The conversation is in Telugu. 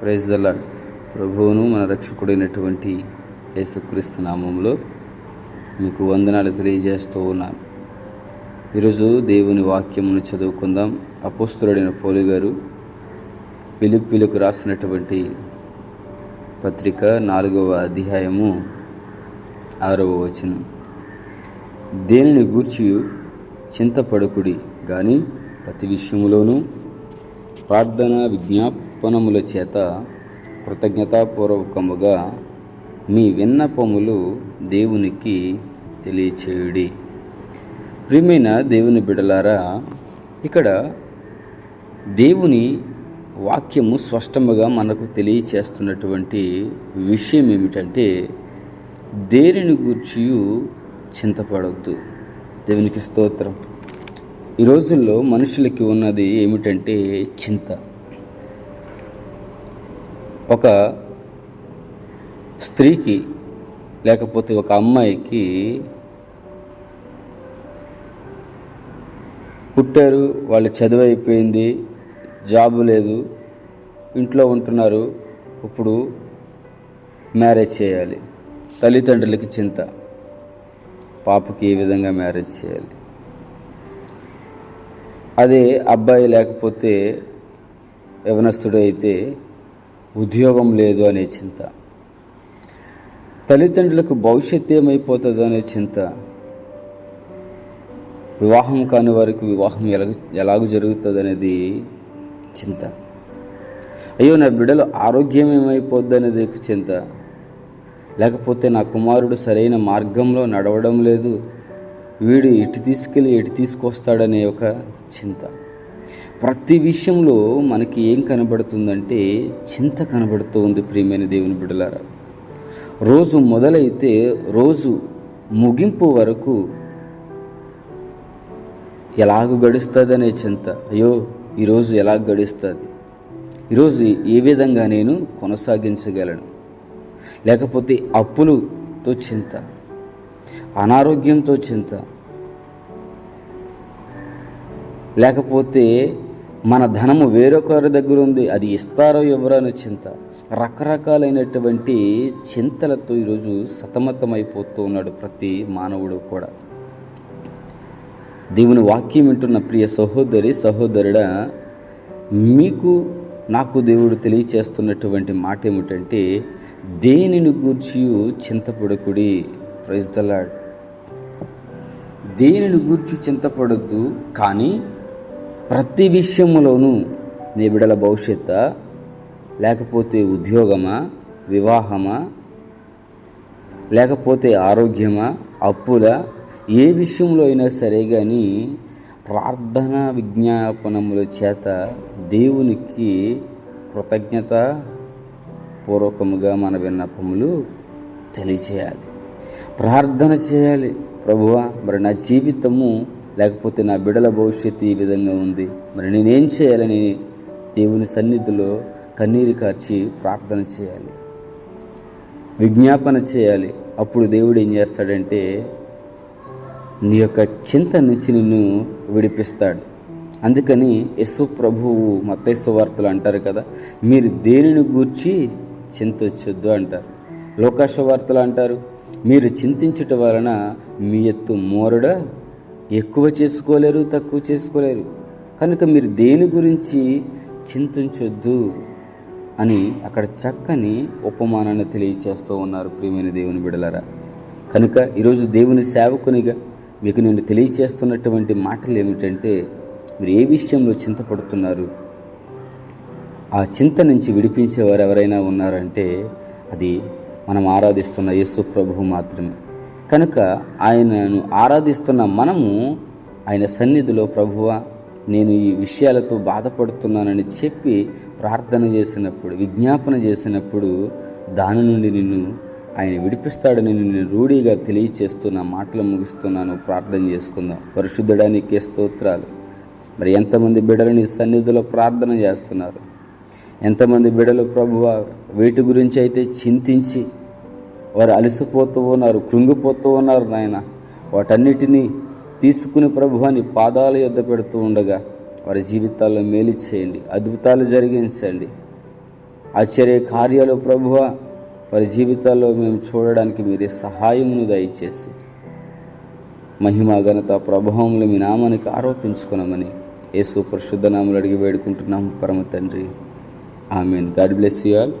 ప్రైజ్ దల్లా ప్రభువును మన రక్షకుడైనటువంటి యేసుక్రీస్తు నామంలో మీకు వందనాలు తెలియజేస్తూ ఉన్నాను. ఈరోజు దేవుని వాక్యమును చదువుకుందాం. అపోస్తుడైన పోలి గారు పిలుపులకు రాసినటువంటి పత్రిక నాలుగవ అధ్యాయము ఆరవ వచనం. దేనిని గూర్చి చింతపడకుడి. కానీ ప్రతి విషయంలోనూ ప్రార్థన విజ్ఞాప్ ఉత్పన్నముల చేత కృతజ్ఞతాపూర్వకముగా మీ విన్నపములు దేవునికి తెలియచేయుడి. ప్రియమైన దేవుని బిడలారా ఇక్కడ దేవుని వాక్యము స్పష్టముగా మనకు తెలియచేస్తున్నటువంటి విషయం ఏమిటంటే దేనిని గూర్చి చింతపడవద్దు దేవునికి స్తోత్రం. ఈ రోజుల్లో మనుషులకి ఉన్నది ఏమిటంటే చింత. ఒక స్త్రీకి లేకపోతే ఒక అమ్మాయికి పుట్టారు వాళ్ళ చదువు అయిపోయింది జాబు లేదు ఇంట్లో ఉంటున్నారు ఇప్పుడు మ్యారేజ్ చేయాలి. తల్లిదండ్రులకి చింత. పాపకి ఏ విధంగా మ్యారేజ్ చేయాలి? అదే అబ్బాయి లేకపోతే యవనస్తుడు అయితే ఉద్యోగం లేదు అనే చింత. తల్లిదండ్రులకు భవిష్యత్తు ఏమైపోతుందో అనే చింత. వివాహం కాని వారికి వివాహం ఎలా ఎలాగ జరుగుతుంది అనేది చింత. అయ్యో నా బిడ్డలు ఆరోగ్యం ఏమైపోద్ది అనేది చింత. లేకపోతే నా కుమారుడు సరైన మార్గంలో నడవడం లేదు. వీడు ఎటు తీసుకెళ్ళి ఎటు తీసుకొస్తాడనే ఒక చింత. ప్రతి విషయంలో మనకి ఏం కనబడుతుందంటే చింత కనబడుతూ ఉంది ప్రియమైన దేవుని బిడలారా రోజు మొదలైతే రోజు ముగింపు వరకు ఎలాగ గడుస్తుంది అనే చింత. అయ్యో ఈరోజు ఎలా గడుస్తుంది? ఈరోజు ఏ విధంగా నేను కొనసాగించగలను? లేకపోతే అప్పులతో చింత అనారోగ్యంతో చింత లేకపోతే మన ధనము వేరొకరి దగ్గర ఉంది అది ఇస్తారో ఎవరో అనే చింత. రకరకాలైనటువంటి చింతలతో ఈరోజు సతమతమైపోతూ ఉన్నాడు ప్రతి మానవుడు కూడా. దేవుని వాక్యం వింటున్న ప్రియ సహోదరి సహోదరుడా మీకు నాకు దేవుడు తెలియచేస్తున్నటువంటి మాట ఏమిటంటే దేనిని గూర్చి చింతపడకుడి? ప్రైజ్ దలాడ్ దేనిని గూర్చి చింతపడద్దు కానీ ప్రతి విషయంలోనూ నీ బిడల భవిష్యత్త లేకపోతే ఉద్యోగమా వివాహమా లేకపోతే ఆరోగ్యమా అప్పుల ఏ విషయంలో అయినా సరే కానీ ప్రార్థన విజ్ఞాపనముల చేత దేవునికి కృతజ్ఞత పూర్వకముగా మన విన్నపములు తెలియచేయాలి. ప్రార్థన చేయాలి. ప్రభువా మరి నా జీవితము లేకపోతే నా బిడల భవిష్యత్తు ఈ విధంగా ఉంది. మరి నేనేం చేయాలని దేవుని సన్నిధిలో కన్నీరు కార్చి ప్రార్థన చేయాలి. విజ్ఞాపన చేయాలి. అప్పుడు దేవుడు ఏం చేస్తాడంటే నీ యొక్క చింత నుంచి నిన్ను విడిపిస్తాడు. అందుకని యశు ప్రభువు మత్తైసు వార్తలు అంటారు కదా మీరు దేనిని గూర్చి చింతొచ్చొద్దు అంటారు. లోకాశ వార్తలు అంటారు మీరు చింతించుట వలన మీ ఎత్తు మోరడ ఎక్కువ చేసుకోలేరు తక్కువ చేసుకోలేరు. కనుక మీరు దేని గురించి చింతించొద్దు అని అక్కడ చక్కని ఉపమానాన్ని తెలియచేస్తూ ఉన్నారు ప్రియమైన దేవుని బిడలరా. కనుక ఈరోజు దేవుని సేవకునిగా మీకు నేను తెలియచేస్తున్నటువంటి మాటలు ఏమిటంటే మీరు ఏ విషయంలో చింతపడుతున్నారు? ఆ చింత నుంచి విడిపించేవారు ఎవరైనా ఉన్నారంటే అది మనం ఆరాధిస్తున్న యేసు ప్రభువు మాత్రమే. కనుక ఆయనను ఆరాధిస్తున్న మనము ఆయన సన్నిధిలో ప్రభువ నేను ఈ విషయాలతో బాధపడుతున్నానని చెప్పి ప్రార్థన చేసినప్పుడు విజ్ఞాపన చేసినప్పుడు దాని నుండి నిన్ను ఆయన విడిపిస్తాడని నిన్ను రూఢీగా తెలియచేస్తున్న మాటలు ముగిస్తున్నాను. ప్రార్థన చేసుకుందాం. పరిశుద్ధడానికి స్తోత్రాలు. మరి ఎంతమంది బిడ్డలు నీ సన్నిధిలో ప్రార్థన చేస్తున్నారు? ఎంతమంది బిడలు ప్రభువ వీటి గురించి అయితే చింతించి వారు అలసిపోతూ ఉన్నారు కృంగిపోతూ ఉన్నారు నాయన. వాటన్నిటినీ తీసుకుని ప్రభువాని పాదాల యొద్ద పెడుతూ ఉండగా వారి జీవితాల్లో మేలు చేయండి అద్భుతాలు జరిగించండి. ఆశ్చర్య కార్యాలు ప్రభువ వారి జీవితాల్లో మేము చూడడానికి మీరే సహాయమును దయచేసి మహిమ ఘనత ప్రభావంలో మీ నామానికి ఆరోపించుకున్నామని యేసు పరిశుద్ధ నామలు అడిగి వేడుకుంటున్నాం పరమ తండ్రి. Amen. God bless you all.